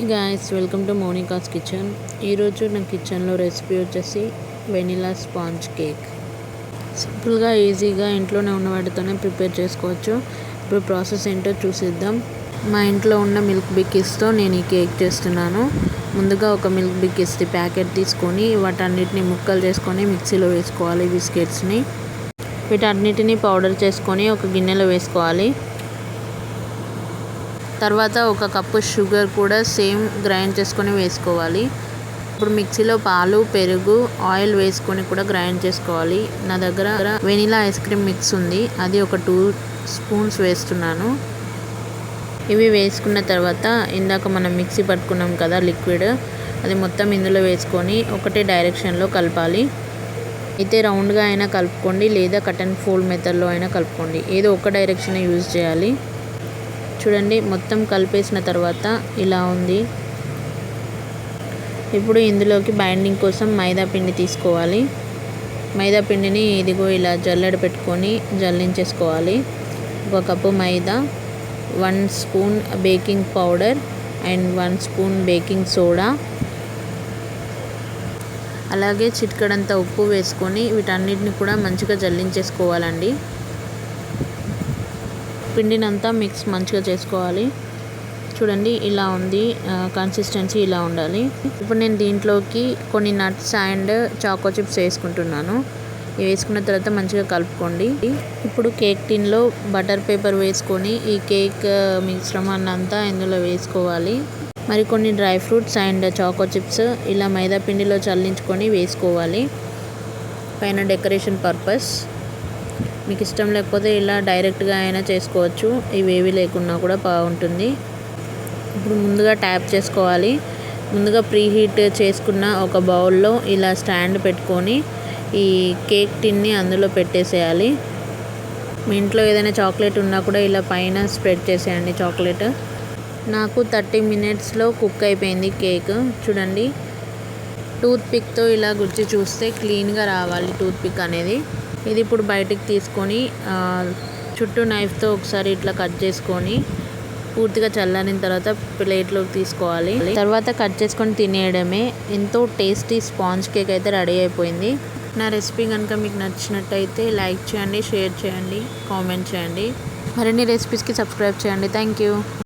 Guys welcome to Monica's kitchen ఈరోజు నా కిచెన్లో రెసిపీ వచ్చేసి వెనిలా స్పాంజ్ కేక్ సింపుల్గా ఈజీగా ఇంట్లోనే ఉన్న వాటితోనే ప్రిపేర్ చేసుకోవచ్చు. ఇప్పుడు ప్రాసెస్ ఏంటో చూసిద్దాం. మా ఇంట్లో ఉన్న మిల్క్ బిక్కిస్తో నేను ఈ కేక్ చేస్తున్నాను. ముందుగా ఒక మిల్క్ బిక్కిస్ది ప్యాకెట్ తీసుకొని వాటన్నిటిని ముక్కలు చేసుకొని మిక్సీలో వేసుకోవాలి బిస్కెట్స్ని వీటన్నిటిని పౌడర్ చేసుకొని ఒక గిన్నెలో వేసుకోవాలి. తర్వాత ఒక కప్పు షుగర్ కూడా సేమ్ గ్రైండ్ చేసుకొని వేసుకోవాలి. ఇప్పుడు మిక్సీలో పాలు పెరుగు ఆయిల్ వేసుకొని కూడా గ్రైండ్ చేసుకోవాలి. నా దగ్గర వెనిలా ఐస్ క్రీమ్ మిక్స్ ఉంది. అది ఒక టూ స్పూన్స్ వేస్తున్నాను. ఇవి వేసుకున్న తర్వాత ఇందాక మనం మిక్సీ పట్టుకున్నాం కదా లిక్విడ్ అది మొత్తం ఇందులో వేసుకొని ఒకటే డైరెక్షన్లో కలపాలి. అయితే రౌండ్గా అయినా కలుపుకోండి లేదా కటన్ ఫోల్డ్ మెథడ్లో అయినా కలుపుకోండి. ఏదో ఒక డైరెక్షన్ యూజ్ చేయాలి. చూడండి మొత్తం కలిపేసిన తర్వాత ఇలా ఉంది. ఇప్పుడు ఇందులోకి బైండింగ్ కోసం మైదా పిండి తీసుకోవాలి. మైదా పిండిని ఇదిగో ఇలా జల్లెడ పెట్టుకొని జల్లించేసుకోవాలి. ఒక cup maida one spoon baking powder and one spoon baking soda. అలాగే చిటికడంత ఉప్పు వేసుకొని వీటన్నిటిని కూడా మంచిగా జల్లించేసుకోవాలండి. పిండినంతా మిక్స్ మంచిగా చేసుకోవాలి. చూడండి ఇలా ఉంది. కన్సిస్టెన్సీ ఇలా ఉండాలి. ఇప్పుడు నేను దీంట్లోకి కొన్ని నట్స్ అండ్ చాకో చిప్స్ వేసుకుంటున్నాను. ఇవి వేసుకున్న తర్వాత మంచిగా కలుపుకోండి. ఇప్పుడు కేక్ టిన్లో బటర్ పేపర్ వేసుకొని ఈ కేక్ మిశ్రమాన్ని అంతా ఇందులో వేసుకోవాలి. మరి కొన్ని dry fruits and choco chips ఇలా మైదా పిండిలో చల్లించుకొని వేసుకోవాలి. పైన డెకరేషన్ పర్పస్ మీకు ఇష్టం లేకపోతే ఇలా డైరెక్ట్గా అయినా చేసుకోవచ్చు. ఇవేవి లేకున్నా కూడా బాగుంటుంది ఇప్పుడు ముందుగా ట్యాప్ చేసుకోవాలి. ముందుగా ప్రీ హీట్ చేసుకున్న ఒక బౌల్లో ఇలా స్టాండ్ పెట్టుకొని ఈ కేక్ టిన్ని అందులో పెట్టేసేయాలి. మీ ఇంట్లో ఏదైనా చాక్లెట్ ఉన్నా కూడా ఇలా పైన స్ప్రెడ్ చేసేయండి చాక్లెట్. నాకు థర్టీ మినిట్స్లో కుక్ అయిపోయింది కేక్. చూడండి. టూత్ పిక్తో ఇలా గుచ్చి చూస్తే క్లీన్గా రావాలి టూత్ పిక్ అనేది. ఇది ఇప్పుడు బయటికి తీసుకొని చుట్టూ నైఫ్తో ఒకసారి ఇట్లా కట్ చేసుకొని పూర్తిగా చల్లారిన తర్వాత ప్లేట్లోకి తీసుకోవాలి. తర్వాత కట్ చేసుకొని తినేయడమే ఎంతో టేస్టీ స్పాంజ్ కేక్ అయితే రెడీ అయిపోయింది. నా రెసిపీ కనుక మీకు నచ్చినట్టయితే లైక్ చేయండి షేర్ చేయండి కామెంట్ చేయండి. మరిన్ని రెసిపీస్కి సబ్స్క్రైబ్ చేయండి. Thank you